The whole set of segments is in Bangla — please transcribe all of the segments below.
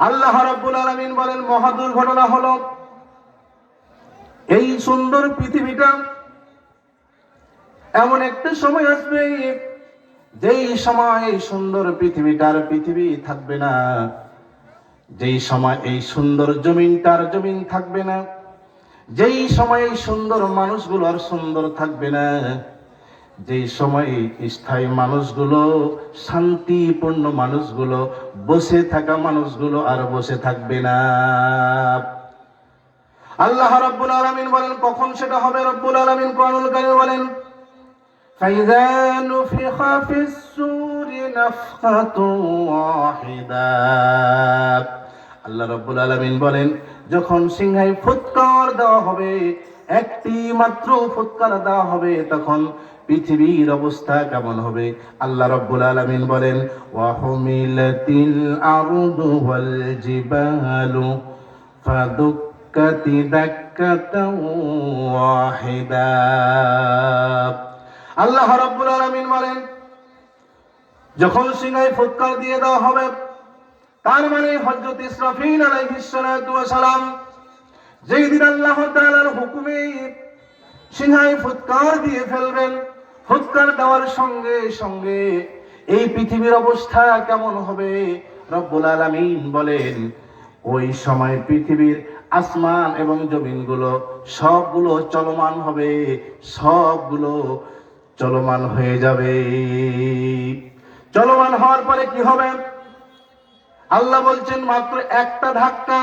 আল্লাহ রাব্বুল আলামিন বলেন, মহা দুর্ঘটনা হলো এই সুন্দর পৃথিবীটা এমন একটা সময় আসবে যেই সময় এই সুন্দর পৃথিবীটার পৃথিবী থাকবে না, যেই সময় এই সুন্দর জমিনটার জমিন থাকবে না, যেই সময় এই সুন্দর মানুষগুলো আর সুন্দর থাকবে না। যেই সময় স্থায়ী মানুষগুলো শান্তিপূর্ণ মানুষগুলো বসে থাকা মানুষগুলো আর বসে থাকবে না আল্লাহ রাব্বুল আলামিন বলেন কখন সেটা হবে রব্বুল আলামিন কোরআনুল কারীমে বলেন فإذا نفخ في السور نفخة واحدة আল্লাহ রাব্বুল আলামিন বলেন যখন সিংহায় ফুৎকার দেওয়া হবে একটি মাত্র ফুৎকার দেওয়া হবে, তখন পৃথিবীর অবস্থা কেমন হবে? আল্লাহ রাব্বুল আলামিন বলেন, ওয়াহুমিলাতিল আরদু ওয়াল জিবালু ফাদুক্কাতি দাক্কাতাও ওয়াহিদা। আল্লাহ রাব্বুল আলামিন বলেন, যখন সিংহায় ফুৎকার দিয়ে দেওয়া হবে, তার মানে হযরত ইসরাফিল আলাইহিস সালাম যেই দিন আল্লাহ তাআলার হুকুমে সিংহায় ফুৎকার দিয়ে ফেলবেন, ফুৎকার দেওয়ার সঙ্গে সঙ্গে এই পৃথিবীর অবস্থা কেমন হবে? রব্বুল আলামিন বলেন, ওই সময় পৃথিবীর আসমান এবং জমিনগুলো সবগুলো চলমান হবে, সবগুলো চলমান হয়ে যাবে। চলমান হওয়ার পরে কি হবে? আল্লাহ বলছেন, মাত্র একটা ধাক্কা,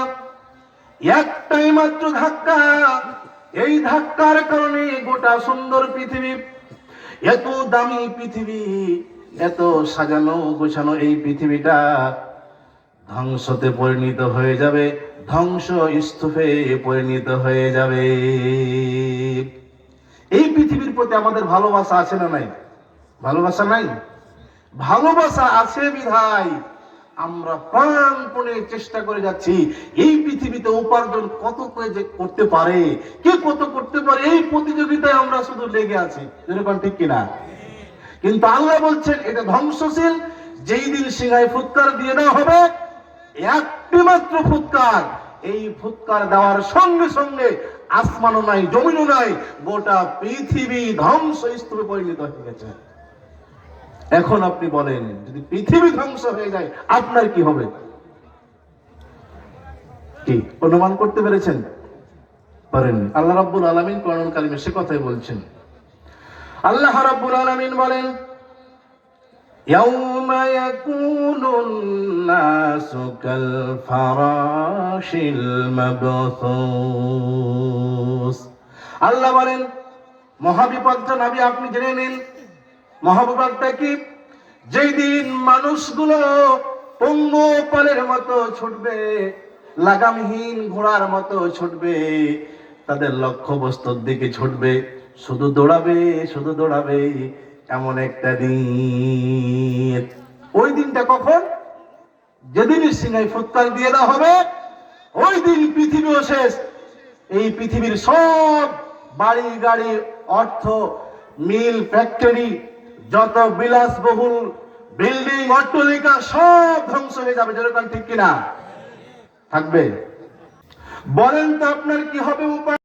একটাই মাত্র ধাক্কা এই ধাক্কার কারণে গোটা সুন্দর পৃথিবী, এত দামি পৃথিবী, এত সাজানো গোছানো এই পৃথিবীটা ধ্বংসতে পরিণত হয়ে যাবে, ধ্বংস স্তূপে পরিণত হয়ে যাবে। এই পৃথিবীর প্রতি আমাদের ভালোবাসা আছে না নাই? ভালোবাসা নাই? ভালোবাসা আছে বিধায়। আমরা প্রাণপণে চেষ্টা করে যাচ্ছি। এই পৃথিবীতে উপার্জন কত করে যে করতে পারে, কে কত করতে পারে, এই প্রতিযোগিতায় আমরা শুধু লেগে আছি। যেরকম ঠিক কিনা? কিন্তু আল্লাহ বলছেন, এটা ধ্বংসশীল। যেই দিন সিংহায় ফুৎকার দিয়ে দেওয়া হবে একটি মাত্র ফুৎকার। এই ফুৎকার দেওয়ার সঙ্গে সঙ্গে আসমানও নাই, জমিনও নাই, গোটা পৃথিবী ধ্বংস স্তূপে পরিণত হয়ে গেছে। এখন আপনি বলেন যদি পৃথিবী ধ্বংস হয়ে যায় আপনার কি হবে কি অনুমান করতে পেরেছেন পারেন আল্লাহ রাব্বুল আলামিন কোরআনুল কারিমে সে কথাই বলছেন আল্লাহ রাব্বুল আলামিন বলেন يوم يكون الناس كالفراش المبثوث আল্লাহ বলেন মহাবিপদটা নাবি আপনি জেনে নিন মহাবিপদটা কি? যেই দিন মানুষগুলো পঙ্গপালের মতো ছুটবে, লাগামহীন ঘোড়ার মতো ছুটবে, তাদের লক্ষ্য বস্তুর দিকে ছুটবে, শুধু দৌড়াবে শুধু দৌড়াবে, এমন একটা দিন। ওই দিনটা কখন? যেদিন সিংহাই ফুৎকার দিয়ে দেওয়া হবে, ওই দিন পৃথিবীও শেষ। এই পৃথিবীর সব বাড়ি গাড়ি অর্থ, মিল, ফ্যাক্টরি যত বিলাসবহুল বিল্ডিং, অট্টলিকা সব ধ্বংস হয়ে যাবে যেরকম ঠিক কিনা? থাকবে। বলেন তো আপনার কি হবে উপায়?